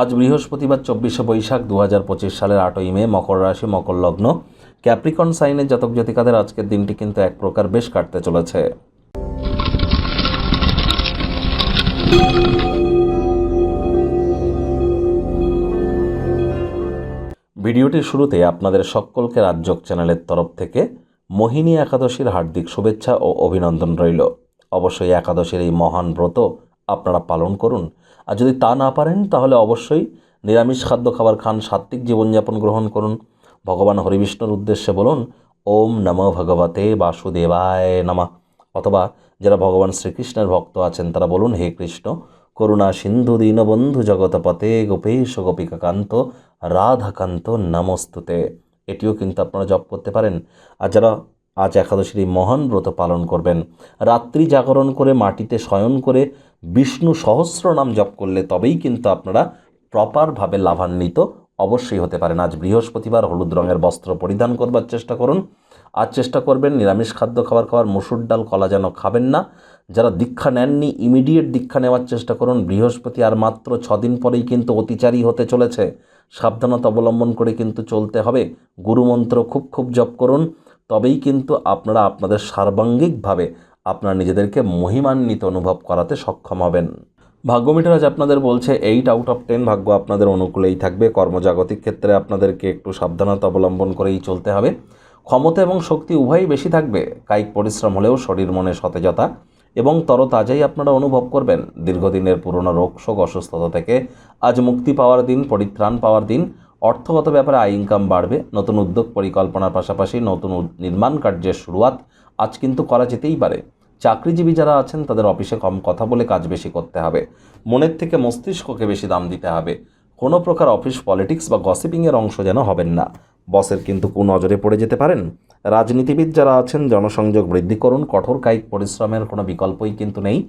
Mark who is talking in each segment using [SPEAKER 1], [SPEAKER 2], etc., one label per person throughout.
[SPEAKER 1] আজ বৃহস্পতিবার, চব্বিশে বৈশাখ দু হাজার পঁচিশ সালের আটই মে, মকর রাশি, মকর লগ্ন। ক্যাপ্রিকন সাইনের জাতক জাতিকাদের আজকের দিনটি কিন্তু এক প্রকার বেশ কাটতে চলেছে। ভিডিওটির শুরুতে আপনাদের সকলকে রাজ্যক চ্যানেলের তরফ থেকে মোহিনী একাদশীর হার্দিক শুভেচ্ছা ও অভিনন্দন রইল। অবশ্যই একাদশীর এই মহান ব্রত আপনারা পালন করুন। আর যদি তা না পারেন, তাহলে অবশ্যই নিরামিষ খাদ্য খাবার খান, সাত্ত্বিক জীবনযাপন গ্রহণ করুন। ভগবান হরিবিষ্ণুর উদ্দেশ্যে বলুন, ওম নম ভগবতে বাসুদেবায় নমঃ। অথবা যারা ভগবান শ্রীকৃষ্ণের ভক্ত আছেন, তারা বলুন, হে কৃষ্ণ, করুণা সিন্ধু দীনবন্ধু জগতপতে গোপেশ গোপিকাকান্ত, রাধাকান্ত নমস্তুতে। এটিও কিন্তু আপনারা জপ করতে পারেন। আর যারা আজ একাদশীর মহান ব্রত পালন করবেন, রাত্রি জাগরণ করে মাটিতে শয়ন করে বিষ্ণু সহস্র নাম জপ করলে তবেই কিন্তু আপনারা প্রপারভাবে লাভান্বিত অবশ্যই হতে পারেন। আজ বৃহস্পতিবার হলুদ রঙের বস্ত্র পরিধান করবার চেষ্টা করুন। আর চেষ্টা করবেন নিরামিষ খাদ্য খাবার খাওয়ার, মুসুর ডাল, কলা যেন খাবেন না। যারা দীক্ষা নেননি ইমিডিয়েট দীক্ষা নেওয়ার চেষ্টা করুন। বৃহস্পতি আর মাত্র ছদিন পরেই কিন্তু অতিচারী হতে চলেছে। সাবধানতা অবলম্বন করে কিন্তু চলতে হবে। গুরুমন্ত্র খুব খুব জপ করুন। তবেই কিন্তু আপনারা আপনাদের সার্বাঙ্গিকভাবে আপনারা নিজেদেরকে মহিমান্বিত অনুভব করাতে সক্ষম হবেন। ভাগ্যমিটার আজ আপনাদের বলছে, এইট আউট অফ টেন ভাগ্য আপনাদের অনুকূলেই থাকবে। কর্মজাগতিক ক্ষেত্রে আপনাদেরকে একটু সাবধানতা অবলম্বন করেই চলতে হবে। ক্ষমতা এবং শক্তি উভয়ই বেশি থাকবে। কায়িক পরিশ্রম হলেও শরীর মনে সতেজতা এবং তরতাজাই আপনারা অনুভব করবেন। দীর্ঘদিনের পুরনো রোগ, শোক, অসুস্থতা থেকে আজ মুক্তি পাওয়ার দিন, পরিত্রাণ পাওয়ার দিন অর্থগত ব্যাপারে আয় ইনকাম বাড়বে, নতুন উদ্যোগ পরিকল্পনার পাশাপাশি নতুন নির্মাণ কার্যের শুরুয়াত আজ কিন্তু করা যেতেই পারে। চাকরিজীবী যারা আছেন, তাদের অফিসে কম কথা বলে কাজ বেশি করতে হবে। মনের থেকে মস্তিষ্ককে বেশি দাম দিতে হবে। কোনো প্রকার অফিস পলিটিক্স বা গসিপিংয়ের অংশ যেন হবেন না। বসের কিন্তু কু নজরে পড়ে যেতে পারেন। রাজনীতিবিদ যারা আছেন, জনসংযোগ বৃদ্ধি করুন। কঠোর কায়িক পরিশ্রমের কোনো বিকল্পই কিন্তু নেই।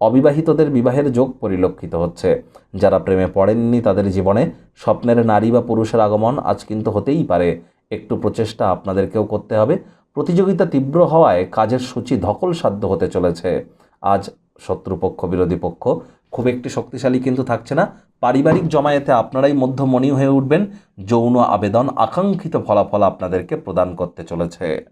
[SPEAKER 1] অবিবাহিতদের বিবাহের যোগ পরিলক্ষিত হচ্ছে। যারা প্রেমে পড়েননি তাদের জীবনে স্বপ্নের নারী বা পুরুষের আগমন আজ কিন্তু হতেই পারে। একটু প্রচেষ্টা আপনাদেরকেও করতে হবে। প্রতিযোগিতা তীব্র হওয়ায় কাজের সূচি ধকল সাধ্য হতে চলেছে। আজ শত্রুপক্ষ, বিরোধী পক্ষ খুব একটি শক্তিশালী কিন্তু থাকছে না। পারিবারিক জমায়েতে আপনারাই মধ্যমণি হয়ে উঠবেন। যৌন আবেদন আকাঙ্ক্ষিত ফলাফল আপনাদেরকে প্রদান করতে চলেছে।